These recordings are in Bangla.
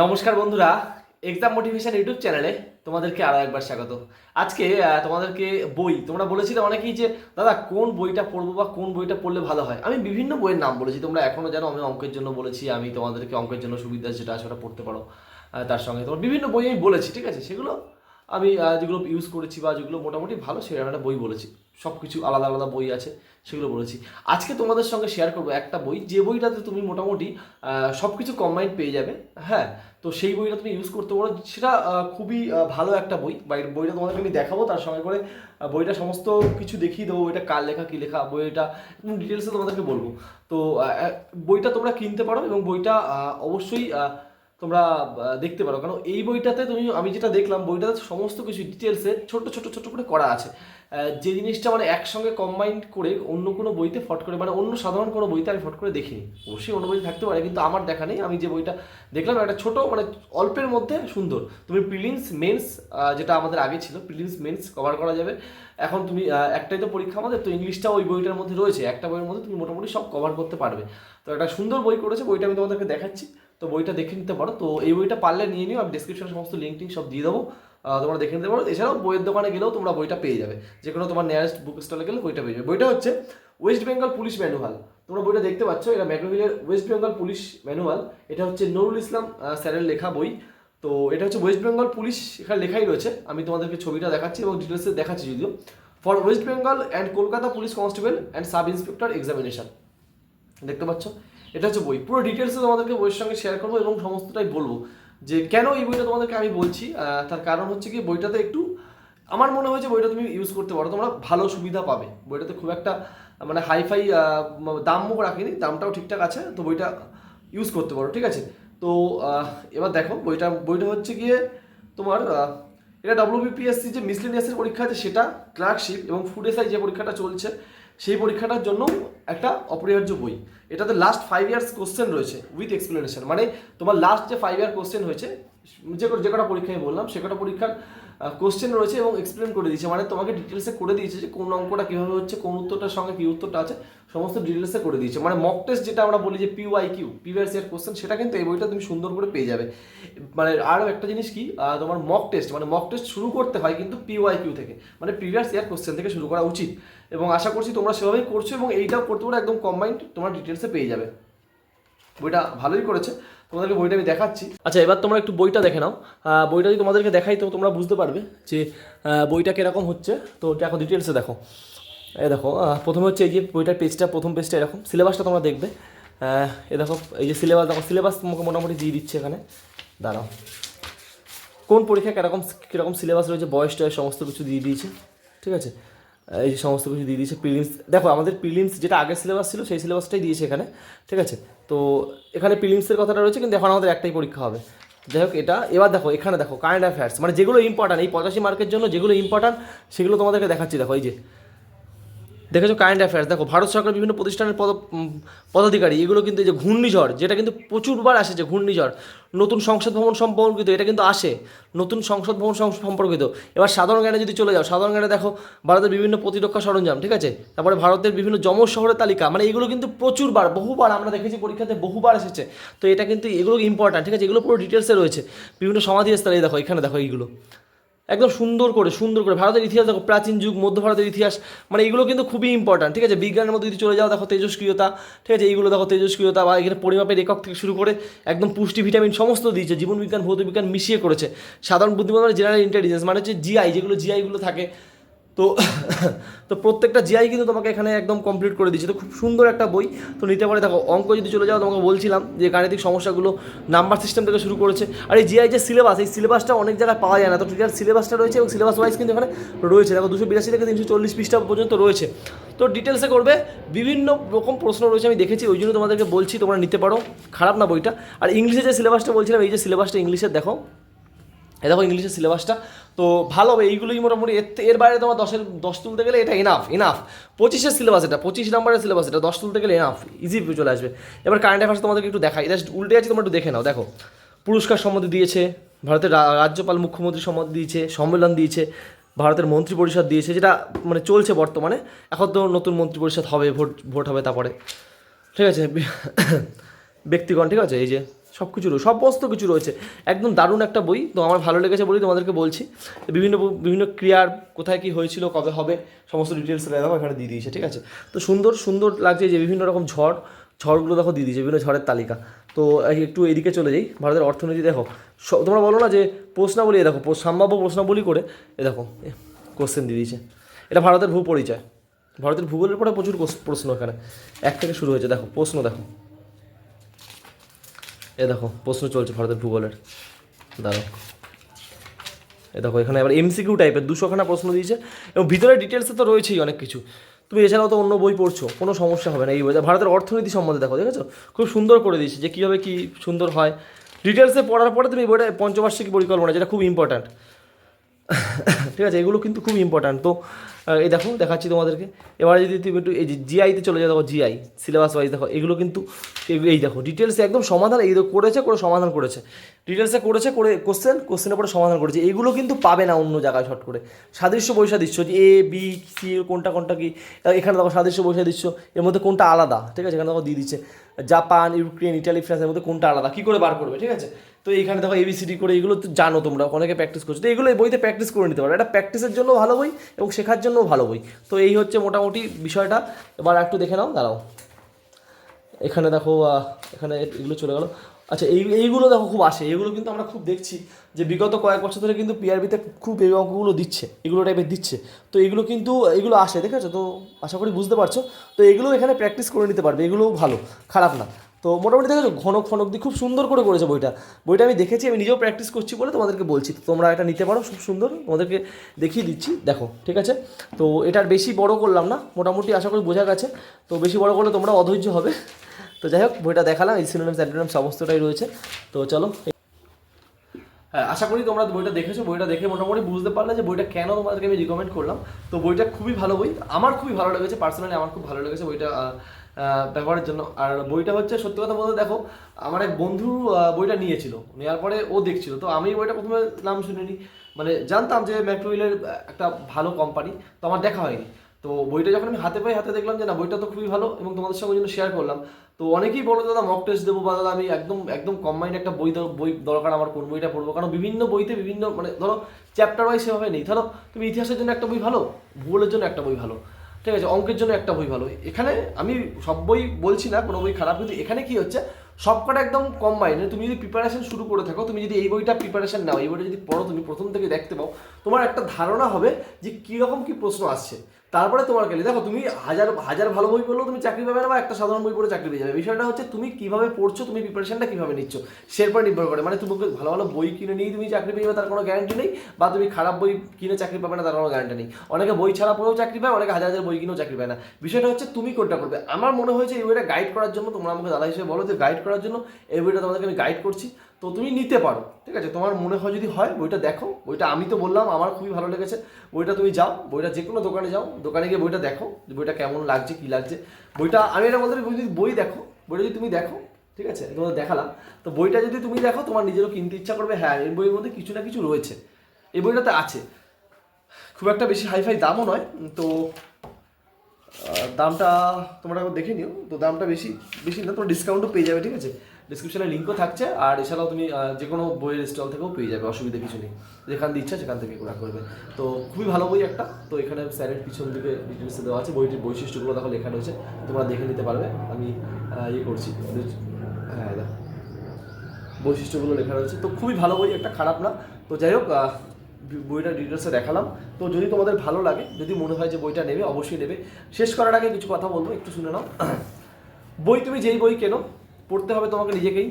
নমস্কার বন্ধুরা এক্সাম মোটিভেশন ইউটিউব চ্যানেলে তোমাদেরকে আরও একবার স্বাগত। আজকে তোমাদেরকে বই, তোমরা বলেছিলে অনেকেই যে, দাদা, কোন বইটা পড়ব বা কোন বইটা পড়লে ভালো হয়? আমি বিভিন্ন বইয়ের নাম বলেছি, তোমরা এখনও জানো, আমি অঙ্কের জন্য বলেছি, আমি তোমাদেরকে অঙ্কের জন্য সুবিধা যেটা সেটা পড়তে পারো তার সঙ্গে। তোমার বিভিন্ন বই আমি বলেছি, ঠিক আছে? সেগুলো আমি যেগুলো ইউজ করেছি বা যেগুলো মোটামুটি ভালো সেরকম একটা বই বলেছি। সব কিছু আলাদা আলাদা বই আছে, সেগুলো বলেছি। আজকে তোমাদের সঙ্গে শেয়ার করব একটা বই। যে বইটাতে তুমি মোটামুটি সব কিছু কম্বাইন্ড পেয়ে যাবে হ্যাঁ? তো সেই বইটা তুমি ইউজ করতে পারো। সেটা খুবই ভালো একটা বই। বইটা তোমাদেরকে আমি দেখাবো, তার সঙ্গে করে বইটা সমস্ত কিছু দেখিয়ে দেবো, বইটা কার লেখা, কী লেখা, বইটা একদম ডিটেলসে তোমাদেরকে বলব। তো বইটা তোমরা কিনতে পারো এবং বইটা অবশ্যই তোমরা দেখতে পারো। কারণ এই বইটাতে তুমি, আমি যেটা দেখলাম, বইটাতে সমস্ত কিছু ডিটেলসে ছোট ছোট ছোট করে করা আছে। যে জিনিসটা মানে একসঙ্গে কম্বাইন্ড করে অন্য কোনো বইতে ফট করে মানে অন্য সাধারণ কোনো বইতে আমি ফট করে দেখিনি। অবশ্যই অন্য বই থাকতে পারে, কিন্তু আমার দেখা নেই। আমি যে বইটা দেখলাম, একটা ছোট মানে অল্পের মধ্যে সুন্দর। তুমি প্রিলিমস মেন্স যেটা আমাদের আগে ছিল প্রিলিমস মেন্স কভার করা যাবে। এখন তুমি একটাই তো পরীক্ষা আমাদের, তো ইংলিশটা ওই বইটার মধ্যে রয়েছে। একটা বইয়ের মধ্যে তুমি মোটামুটি সব কভার করতে পারবে। তো একটা সুন্দর বই করেছে, বইটা আমি তোমাদেরকে দেখাচ্ছি। তো বইটা দেখে নিতে পারো। তো এই বইটা পারলে নিয়ে নিও, আমি ডিসক্রিপশনে সমস্ত লিঙ্ক টিঙ্ক সব দিয়ে দেবো। তোমরা দেখে নিতে পারো। এছাড়াও বইয়ের দোকানে গেলেও তোমরা বইটা পেয়ে যাবে। যে কোনো তোমার নিয়ারেস্ট বুক স্টলে গেলে বইটা পেয়ে যাবে। বইটা হচ্ছে ওয়েস্ট বেঙ্গল পুলিশ ম্যানুয়াল তোমরা বইটা দেখতে পাচ্ছ, এটা ম্যাকমিলের ওয়েস্ট বেঙ্গল পুলিশ ম্যানুয়াল এটা হচ্ছে নুরুল ইসলাম স্যারের লেখা বই। তো এটা হচ্ছে ওয়েস্ট বেঙ্গল পুলিশ এখানে লেখাই রয়েছে। আমি তোমাদেরকে ছবিটা দেখাচ্ছি এবং ডিটেলসে দেখাচ্ছি যদিও। For West Bengal and Kolkata police constable and sub inspector examination দেখতে পাচ্ছ? এটা হচ্ছে বই। পুরো ডিটেলসে তোমাদেরকে বইয়ের সঙ্গে শেয়ার করব এবং সমস্তটাই বলব যে কেন এই বইটা তোমাদেরকে আমি বলছি তার কারণ হচ্ছে কি বইটাতে একটু আমার মনে হয়েছে বইটা তুমি ইউজ করতে পারো, তোমরা ভালো সুবিধা পাবে। বইটাতে খুব একটা মানে হাইফাই দামও রাখিনি, দামটাও ঠিকঠাক আছে, তো বইটা ইউজ করতে পারো, ঠিক আছে? তো এবার দেখো, বইটা বইটা হচ্ছে গিয়ে তোমার এটা ডব্লিউবিপিএসসি যে মিসলেনিয়াসের পরীক্ষা আছে, সেটা ক্লার্কশিপ এবং ফুড এসআই যে পরীক্ষাটা চলছে সেই পরীক্ষাটার জন্য একটা অপরিহার্য বই। এটাতে লাস্ট ফাইভ ইয়ার্স কোশ্চেন রয়েছে উইথ এক্সপ্লেনেশন মানে তোমার লাস্ট যে ফাইভ ইয়ার কোশ্চেন হয়েছে, যে কটা- পরীক্ষায় বললাম, সে কটা পরীক্ষার কোশ্চেন রয়েছে এবং এক্সপ্লেন করে দিয়েছে। মানে তোমাকে ডিটেলসে করে দিয়েছে যে কোন অঙ্কটা কীভাবে হচ্ছে, কোন উত্তরটার সঙ্গে কী উত্তরটা আছে, সমস্ত ডিটেলসে করে দিয়েছে। মানে মক টেস্ট যেটা আমরা বলি যে পিওয়াই কিউ প্রিভিয়াস কোশ্চেন সেটা কিন্তু এই বইটা তুমি সুন্দর করে পেয়ে যাবে। মানে আরও একটা জিনিস কি তোমার মক টেস্ট মানে মক টেস্ট শুরু করতে হয় কিন্তু পিওয়াই কিউ থেকে মানে প্রিভিয়াস ইয়ার কোশ্চেন থেকে শুরু করা উচিত। এবং আশা করছি তোমরা সেভাবেই করছ এবং এইটাও করতে পারো, একদম কম্বাইন্ড তোমরা ডিটেলসে পেয়ে যাবে। বইটা ভালোই করেছে। তোমাদেরকে বইটা আমি দেখাচ্ছি। আচ্ছা এবার তোমরা একটু বইটা দেখে নাও। বইটা যদি তোমাদেরকে দেখাই, তো তোমরা বুঝতে পারবে যে বইটা কীরকম হচ্ছে। তো ওটা এখন ডিটেলসে দেখো। এই দেখো প্রথমে হচ্ছে এই যে বইটার পেজটা প্রথম পেজটা এরকম। সিলেবাসটা তোমরা দেখবে। এ দেখো, এই যে সিলেবাস দেখো সিলেবাস তোমাকে মোটামুটি দিয়ে দিচ্ছে এখানে। দাঁড়াও। কোন পরীক্ষা কীরকম, কীরকম সিলেবাস রয়েছে বয়স টয়স সমস্ত কিছু দিয়ে দিয়েছে। ঠিক আছে? এই সমস্ত কিছু দিয়ে দিয়েছে প্রিলিমস দেখো, আমাদের প্রিলিমস যেটা আগের সিলেবাস ছিল, সেই সিলেবাসটাই দিয়েছে এখানে, ঠিক আছে? তো এখানে প্রিলিমসের কথাটা রয়েছে, কিন্তু এখন আমাদের একটাই পরীক্ষা হবে। যাই হোক, এটা, এবার দেখো, এখানে দেখো কারেন্ট অ্যাফেয়ার্স মানে যেগুলো ইম্পর্ট্যান্ট এই পঁচাশি মার্কের জন্য যেগুলো ইম্পর্ট্যান্ট সেগুলো তোমাদেরকে দেখাচ্ছি। দেখো, এই যে দেখেছ কারেন্ট অ্যাফেয়ার্স দেখো, ভারত সরকার বিভিন্ন প্রতিষ্ঠানের পদ পদাধিকারী, এগুলো কিন্তু এই যে ঘূর্ণিঝড়, যেটা কিন্তু প্রচুরবার আসে যে ঘূর্ণিঝড়, নতুন সংসদ ভবন সম্পর্কিত, এটা কিন্তু আসে, নতুন সংসদ ভবন সম্পর্কিত। এবার সাধারণ জ্ঞানে যদি চলে যাও, সাধারণ জ্ঞানে দেখো, ভারতের বিভিন্ন প্রতিরক্ষা সরঞ্জাম, ঠিক আছে? তারপরে ভারতের বিভিন্ন যমজ শহরের তালিকা মানে এগুলো কিন্তু প্রচুরবার, বহুবার আমরা দেখেছি পরীক্ষাতে বহুবার এসেছে। তো এটা কিন্তু এগুলো ইম্পর্ট্যান্ট ঠিক আছে? এগুলো পুরো ডিটেলসে রয়েছে। বিভিন্ন সমাধিস্থলে এই দেখো, এখানে দেখো এইগুলো। একদম সুন্দর করে সুন্দর করে। ভারতের ইতিহাস দেখো, প্রাচীন যুগ, মধ্য ভারতের ইতিহাস মানে এগুলো কিন্তু খুবই ইম্পর্ট্যান্ট ঠিক আছে? বিজ্ঞানের মধ্যে যদি চলে যাও, দেখো তেজস্ক্রিয়তা, ঠিক আছে? এইগুলো দেখো তেজস্ক্রিয়তা বা এখানে পরিমাপের একক থেকে শুরু করে একদম পুষ্টি, ভিটামিন সমস্ত দিয়েছে। জীবনবিজ্ঞান ভৌত বিজ্ঞান মিশিয়ে করেছে। সাধারণ বুদ্ধিমত্তা জেনারেল ইন্টেলিজেন্স মানে হচ্ছে জিআই যেগুলো জিআইগুলো থাকে তো তো প্রত্যেকটা জিআই কিন্তু তোমাকে এখানে একদম কমপ্লিট করে দিচ্ছে তো খুব সুন্দর একটা বই। তো নিতে পারে, দেখো, অঙ্ক যদি চলে যাও, তোমাকে বলছিলাম যে গাণিতিক সমস্যাগুলো নাম্বার সিস্টেম থেকে শুরু করেছে। আর এই জিআই যে সিলেবাস এই সিলেবাসটা অনেক জায়গায় পাওয়া যায় না। তো টিচার সিলেবাসটা রয়েছে এবং সিলেবাস ওয়াইজ কিন্তু এখানে রয়েছে। দেখো, দুশো বিরাশি থেকে তিনশো চল্লিশ পৃষ্ঠা পর্যন্ত রয়েছে। তো ডিটেলসে করবে, বিভিন্ন রকম প্রশ্ন রয়েছে, আমি দেখেছি, ওই জন্য তোমাদেরকে বলছি, তোমরা নিতে পারো। খারাপ না বইটা। আর ইংলিশে যে সিলেবাসটা বলছিলাম, এই যে সিলেবাসটা ইংলিশের দেখো, এই দেখো ইংলিশের সিলেবাসটা তো ভালো হবে, এইগুলোই মোটামুটি এর এর বাইরে তোমার দশের, দশ তুলতে গেলে এটা এনাফ এনাফ পঁচিশের সিলেবাস এটা, পঁচিশ নাম্বারের সিলেবাস এটা, দশ তুলতে গেলে এনাফ ইজি চলে আসবে। এবার কারেন্ট অ্যাফেয়ার্স তোমাদেরকে একটু দেখাই জাস্ট উল্টে আছে তোমরা একটু দেখে নাও, দেখো। পুরস্কার সম্মতি দিয়েছে, ভারতের রাজ্যপাল মুখ্যমন্ত্রী সম্মতি দিয়েছে, সম্মেলন দিয়েছে, ভারতের মন্ত্রী পরিষদ দিয়েছে, যেটা মানে চলছে বর্তমানে। এখন তো নতুন মন্ত্রী পরিষদ হবে, ভোট ভোট হবে তারপরে। ঠিক আছে ব্যক্তিগণ, ঠিক আছে? এই যে সব কিছু রয়েছে, সমস্ত কিছু রয়েছে। একদম দারুণ একটা বই। তো আমার ভালো লেগেছে বলেই তোমাদেরকে বলছি। বিভিন্ন বিভিন্ন ক্রিয়ার কোথায় কি হয়েছিল, কবে হবে, সমস্ত ডিটেলস দেখো, এখানে দিয়ে দিয়েছে, ঠিক আছে? তো সুন্দর সুন্দর লাগছে যে বিভিন্ন রকম ঝড়, ঝড়গুলো দেখো দিয়ে দিয়েছে, বিভিন্ন ঝড়ের তালিকা। তো একটু এদিকে চলে যাই, ভারতের অর্থনীতি দেখো। তোমরা বলো না যে প্রশ্নাবলী, এ দেখো সম্ভাব্য প্রশ্নাবলী করে, এ দেখো কোশ্চেন দিয়ে দিয়েছে। এটা ভারতের ভূ পরিচয় ভারতের ভূগোলের পরে প্রচুর প্রশ্ন এখানে। এক থেকে শুরু হয়েছে, দেখো, প্রশ্ন দেখো। এ দেখো, প্রশ্ন চলছে ভারতের ভূগোলের। দাঁড়াও। এ দেখো, এখানে আবার এমসিকিউ টাইপের দুশোখানা প্রশ্ন দিয়েছে, এবং ভিতরে ডিটেলসে তো রয়েছেই অনেক কিছু। তুমি এছাড়াও তো অন্য বই পড়ছো, কোনো সমস্যা হবে না এই বইটা ভারতের অর্থনীতি সম্বন্ধে দেখো, দেখেছ? খুব সুন্দর করে দিয়েছে যে কীভাবে কী সুন্দর হয়। ডিটেলসে পড়ার পরে তুমি বইটা পঞ্চবার্ষিকী পরিকল্পনা, যেটা খুব ইম্পর্ট্যান্ট ঠিক আছে, এগুলো কিন্তু খুব ইম্পর্ট্যান্ট তো এই দেখো, দেখাচ্ছি তোমাদেরকে। এবারে যদি তুমি একটু এই যে জিআইতে চলে যাও, দেখো জিআই সিলেবাস ওয়াইজ দেখো, এগুলো কিন্তু এই- দেখো ডিটেলসে একদম সমাধান, এই করেছে, করে সমাধান করেছে। ডিটেলসে করেছে, করে কোশ্চেন কোশ্চেনের পরে সমাধান করেছে। এগুলো কিন্তু পাবে না অন্য জায়গায় শর্ট করে। সাদৃশ্য বৈসাদৃশ্য যে এ বি সি কোনটা কোনটা কি? এখানে দেখো সাদৃশ্য বৈসাদৃশ্য এর মধ্যে কোনটা আলাদা, ঠিক আছে? এখানে দেখো দিয়ে দিচ্ছে। জাপান, ইউক্রেন, ইটালি ফ্রান্সের মধ্যে কোনটা আলাদা? কী করে বার করবে, ঠিক আছে? তো এইখানে দেখো এবিসিডি করে এগুলো তো জানো তোমরা, অনেকে প্র্যাকটিস করছ। তো এগুলো এই বইতে প্র্যাকটিস করে নিতে পারো। এটা প্র্যাকটিসের জন্য ভালো বই এবং শেখার জন্যও ভালো বই। তো এই হচ্ছে মোটামুটি বিষয়টা। এবার একটু দেখে নাও, দাঁড়াও। এখানে দেখো এখানে এগুলো চলে গেল। আচ্ছা এই, এইগুলো দেখো খুব আসে। এগুলো কিন্তু আমরা খুব দেখছি যে বিগত কয়েক বছর ধরে কিন্তু পিআরবিতে খুব এই অঙ্কগুলো দিচ্ছে, এগুলো টাইপের দিচ্ছে। তো এগুলো কিন্তু, এগুলো আসে দেখেছ তো আশা করি বুঝতে পারছ। তো এগুলো এখানে প্র্যাকটিস করে নিতে পারবে। এগুলোও ভালো, খারাপ না। তো মোটামুটি দেখেছ ঘনক ফনক দিয়ে খুব সুন্দর করে করেছে বইটা। বইটা আমি দেখেছি, আমি নিজেও প্র্যাকটিস করছি বলে তোমাদেরকে বলছি। তো তোমরা এটা নিতে পারো, খুব সুন্দর, তোমাদেরকে দেখিয়ে দিচ্ছি। দেখো, ঠিক আছে? তো এটার বেশি বড় করলাম না, মোটামুটি আশা করি বোঝা গেছে। তো বেশি বড় করলে তোমরা অধৈর্য হবে। তো যাই হোক, বইটা দেখালাম, এই সিনোনিমস অ্যান্টোনিমস সমস্তটাই রয়েছে। তো চলো হ্যাঁ আশা করি তোমরা বইটা দেখেছ। বইটা দেখে মোটামুটি বুঝতে পারলে যে বইটা কেন তোমাদেরকে আমি রিকমেন্ড করলাম। তো বইটা খুবই ভালো বই। আমার খুবই ভালো লেগেছে পার্সোনালি আমার খুব ভালো লেগেছে বইটা ব্যবহারের জন্য। আর বইটা হচ্ছে, সত্যি কথা বলতে দেখো, আমার এক বন্ধু বইটা নিয়েছিল। নেওয়ার পরে ও দেখছিল। তো আমি বইটা প্রথমে নাম শুনিনি। মানে জানতাম যে ম্যাক্রোইলের একটা ভালো কোম্পানি তো আমার দেখা হয়নি। তো বইটা যখন আমি হাতে পাই হাতে দেখলাম যে না, বইটা তো খুবই ভালো এবং তোমাদের সঙ্গে জন্য শেয়ার করলাম। তো অনেকেই বলো দাদা মক টেস্ট দেবো বা দাদা, আমি একদম একদম কম্বাইন্ড একটা বই বই দরকার আমার, কোন বইটা পড়ব? কারণ বিভিন্ন বইতে বিভিন্ন মানে ধরো চ্যাপ্টার ওয়াইজ সেভাবে নেই। ধরো, তুমি ইতিহাসের জন্য একটা বই ভালো, ভূগোলের জন্য একটা বই ভালো। ঠিক আছে, অঙ্কের জন্য একটা বই ভালো। এখানে আমি সব বই বলছি না, কোনো বই খারাপ, কিন্তু এখানে কি হচ্ছে সবকটা একদম কম্বাইন তুমি যদি প্রিপারেশন শুরু করে থাকো, তুমি যদি এই বইটা প্রিপারেশন নাও, এই বইটা যদি পড়ো, তুমি প্রথম থেকে দেখতে পাও, তোমার একটা ধারণা হবে যে কীরকম কী প্রশ্ন আসছে। তারপরে তোমার গেলে দেখো, তুমি হাজার হাজার ভালো বই পড়লেও তুমি চাকরি পাবে না বা একটা সাধারণ বই পড়ে চাকরি পেয়ে যাবে। বিষয়টা হচ্ছে তুমি কীভাবে পড়ছো, তুমি প্রিপারেশনটা কীভাবে নিচ্ছ, সের উপর নির্ভর করে। মানে তুমি ভালো ভালো বই কিনে নিয়েই তুমি চাকরি পেয়ে যাবে, তার কোনো গ্যারান্টি নেই, বা তুমি খারাপ বই কিনে চাকরি পাবে না, তার কোনো গ্যারান্টি নেই। অনেকে বই ছাড়া পড়েও চাকরি পায়, অনেকে হাজার হাজার বই কিনেও চাকরি পায় না। বিষয়টা হচ্ছে তুমি কোনটা করবে? আমার মনে হয়েছে এই বইটা গাইড করার জন্য তোমরা আমাকে দাদা হিসেবে বলো যে গাইড করার জন্য এই বইটা তোমাদেরকে আমি গাইড করছি। তো তুমি নিতে পারো, ঠিক আছে? তোমার মনে হয় যদি হয়, বইটা দেখো। বইটা আমি তো বললাম, আমার খুবই ভালো লেগেছে। বইটা তুমি যাও, বইটা যে কোনো দোকানে যাও, দোকানে গিয়ে বইটা দেখো যে বইটা কেমন লাগছে, কি লাগছে। বইটা, আমি এটা বলতে যদি বই দেখো, বইটা যদি তুমি দেখো, ঠিক আছে? তোমাদের দেখালাম। তো বইটা যদি তুমি দেখো, তোমার নিজেরও কিনতে ইচ্ছা করবে। হ্যাঁ এই বইয়ের মধ্যে কিছু না কিছু রয়েছে। এই বইটাতে আছে। খুব একটা বেশি হাইফাই দামও নয়, তো দামটা তোমরা দেখে নিও। তো দামটা বেশি বেশি না, তোমার ডিসকাউন্টও পেয়ে যাবে, ঠিক আছে? ডিসক্রিপশনে লিঙ্কও থাকছে আর এছাড়াও তুমি যে কোনো বইয়ের স্টল থেকেও পেয়ে যাবে অসুবিধা কিছু নেই। যেখান দিয়ে ইচ্ছা সেখান থেকে ঘোরা করবে। তো খুবই ভালো বই একটা। তো এখানে স্যারের পিছন দিকে ডিটেলসে দেওয়া আছে। বইটির বৈশিষ্ট্যগুলো দেখো লেখা রয়েছে। তোমরা দেখে নিতে পারবে। আমি ইয়ে করছি। হ্যাঁ বৈশিষ্ট্যগুলো লেখা রয়েছে। তো খুবই ভালো বই একটা খারাপ না। তো যাই হোক আহ, বইটা ডিটেলসে দেখালাম। তো যদি তোমাদের ভালো লাগে যদি মনে হয় যে বইটা নেবে অবশ্যই নেবে। শেষ করার আগে কিছু কথা বলব একটু শুনে নাও। বই তুমি যেই বই কেনো পড়তে হবে তোমাকে নিজেকেই।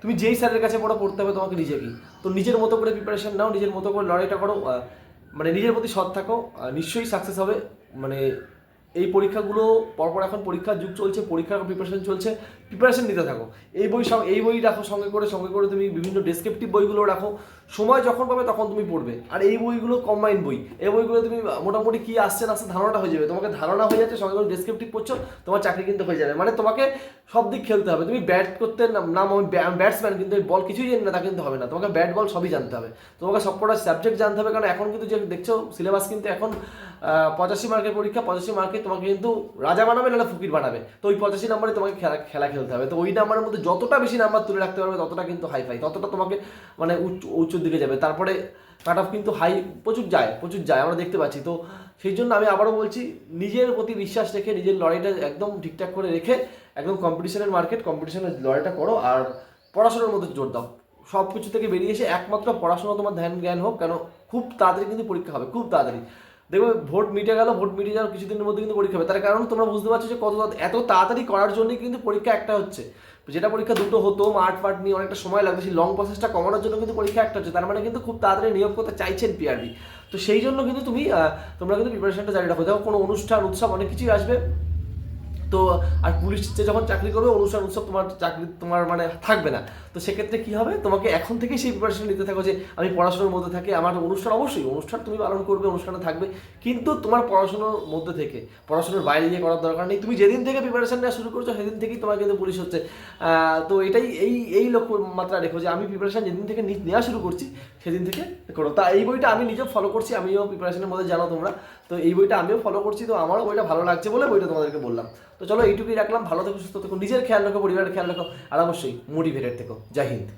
তুমি যেই স্যারের কাছে পড়ো, পড়তে হবে তোমাকে নিজেকেই। তো নিজের মতো করে প্রিপারেশান নাও, নিজের মতো করে লড়াইটা করো মানে নিজের প্রতি সৎ থাকো নিশ্চয়ই সাকসেস হবে মানে এই পরীক্ষাগুলো পরপর এখন পরীক্ষার যুগ চলছে, পরীক্ষার প্রিপারেশন চলছে। প্রিপারেশন নিতে থাকো। এই বই এই বই রাখো সঙ্গে করে সঙ্গে করে তুমি বিভিন্ন ডেসক্রিপটিভ বইগুলো রাখো। সময় যখন পাবে তখন তুমি পড়বে। আর এই বইগুলো কম্বাইন বই। এই বইগুলো তুমি মোটামুটি কী আসছে না আসছে ধারণাটা হয়ে যাবে। তোমাকে ধারণা হয়ে যাচ্ছে, সঙ্গে করে ডেসক্রিপটিভ পড়ছো, তোমার চাকরি কিন্তু হয়ে যাবে। মানে তোমাকে সব দিক খেলতে হবে। তুমি ব্যাট করতে নাম আমি ব্যাটসম্যান কিন্তু বল কিছুই জানি না, তা কিন্তু হবে না। তোমাকে ব্যাট বল সবই জানতে হবে। তোমাকে সবকটা সাবজেক্ট জানতে হবে, কারণ এখন কিন্তু যে দেখছ সিলেবাস কিন্তু এখন পঁচাশি মার্কের পরীক্ষা, পঁচাশি মার্কের তোমাকে কিন্তু রাজা বানাবে, নাহলে ফকির বানাবে। তো ওই পঁচাশি নাম্বারে তোমাকে খেলা খেলা খেলতে হবে। তো ওই নাম্বারের মধ্যে যতটা বেশি নাম্বার তুলে রাখতে পারবে, ততটা কিন্তু হাই ফাই ততটা তোমাকে মানে উচ্চ উঁচুর দিকে যাবে। তারপরে কাট অফ কিন্তু হাই প্রচুর যায় প্রচুর যায়, আমরা দেখতে পাচ্ছি। তো সেই জন্য আমি আবারও বলছি, নিজের প্রতি বিশ্বাস রেখে, নিজের লড়াইটা একদম ঠিকঠাক করে রেখে, একদম কম্পিটিশনের মার্কেট কম্পিটিশনের লড়াইটা করো আর পড়াশোনার মধ্যে জোর দাও। সব কিছু থেকে বেরিয়ে এসে একমাত্র পড়াশোনা তোমার ধ্যান জ্ঞান হোক, কেন খুব তাড়াতাড়ি কিন্তু পরীক্ষা হবে, খুব তাড়াতাড়ি। দেখবে ভোট মিটে গেল, ভোট মিটে যাওয়ার কিছুদিনের মধ্যে কিন্তু পরীক্ষা হবে। তার কারণ তোমরা বুঝতে পারছ যে কত এত তাড়াতাড়ি করার জন্যই কিন্তু পরীক্ষা একটা হচ্ছে। যেটা পরীক্ষা দুটো হতো, মাঠ ফাট নিয়ে অনেকটা সময় লাগবে সেই লং প্রসেসটা কমানোর জন্য কিন্তু পরীক্ষা একটা হচ্ছে। তার মানে কিন্তু খুব তাড়াতাড়ি নিয়োগ করতে চাইছেন পিআরবি তো সেই জন্য কিন্তু তুমি তোমরা কিন্তু প্রিপারেশনটা জারি রাখো। দেখো কোনো অনুষ্ঠান, উৎসব অনেক কিছুই আসবে। তো, আর পুলিশ যখন চাকরি করবে অনুষ্ঠান উৎসব তোমার চাকরি, তোমার মানে থাকবে না। তো সেক্ষেত্রে কি হবে? তোমাকে এখন থেকেই সেই প্রিপারেশন নিতে থাকো যে, আমি পড়াশোনার মধ্যে থাকি, আমার অনুষ্ঠান অবশ্যই অনুষ্ঠান তুমি পালন করবে অনুষ্ঠানে থাকবে। কিন্তু তোমার পড়াশোনার মধ্যে থেকে, পড়াশোনার বাইরে গিয়ে করার দরকার নেই। তুমি যেদিন থেকে প্রিপারেশন নেওয়া শুরু করছ, সেদিন থেকেই তোমার কিন্তু পুলিশ হচ্ছে। তো এটাই, এই এই লক্ষ্য মাত্রা রেখো যে, আমি প্রিপারেশন যেদিন থেকে নেওয়া শুরু করছি, সেদিন থেকে করো। তা এই বইটা আমি নিজেও ফলো করছি, আমিও প্রিপারেশনের মধ্যে জানো তোমরা। তো এই বইটা আমিও ফলো করছি, তো আমারও বইটা ভালো লাগছে বলে বইটা তোমাদেরকে বললাম। তো চলো এইটুকুই রাখলাম, ভালো থেকো, সুস্থ থেকো, নিজের খেয়াল রাখো, পরিবারের খেয়াল রাখো, আর অবশ্যই মোটিভেটেড থেকো। জয় হিন্দ।